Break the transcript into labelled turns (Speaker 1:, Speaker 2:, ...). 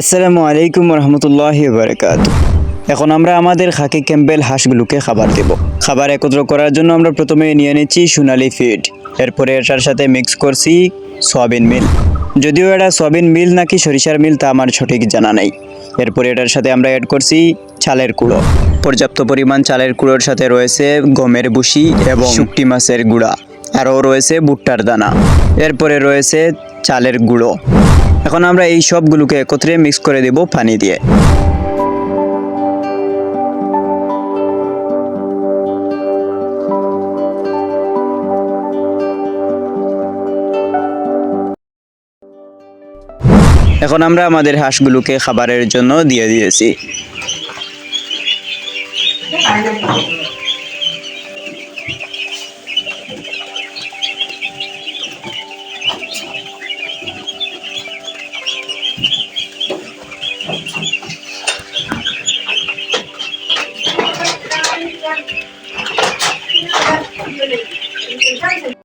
Speaker 1: আসসালামু আলাইকুম রহমতুল্লাহ বারকাত এখন আমরা আমাদের খাকি ক্যাম্বেল হাঁসগুলোকে খাবার দেব। খাবার একত্র করার জন্য আমরা প্রথমে নিয়ে নিচ্ছি সোনালি ফিড। এরপরে এটার সাথে মিক্স করছি সয়াবিন মিল। যদিও এটা সয়াবিন মিল নাকি সরিষার মিল তা আমার সঠিক জানা নেই। এরপরে এটার সাথে আমরা অ্যাড করছি চালের কুড়ো পর্যাপ্ত পরিমাণ চালের কুড়োর সাথে রয়েছে গমের বুসি এবং শুকটি মাছের গুঁড়া। আরও রয়েছে ভুট্টার দানা। এরপরে রয়েছে চালের গুঁড়ো। এখন আমরা এই সবগুলোকে একত্রে মিক্স করে দেব পানি দিয়ে। এখন আমরা আমাদের হাঁসগুলোকে খাবারের জন্য দিয়ে দিয়েছি। Thank you.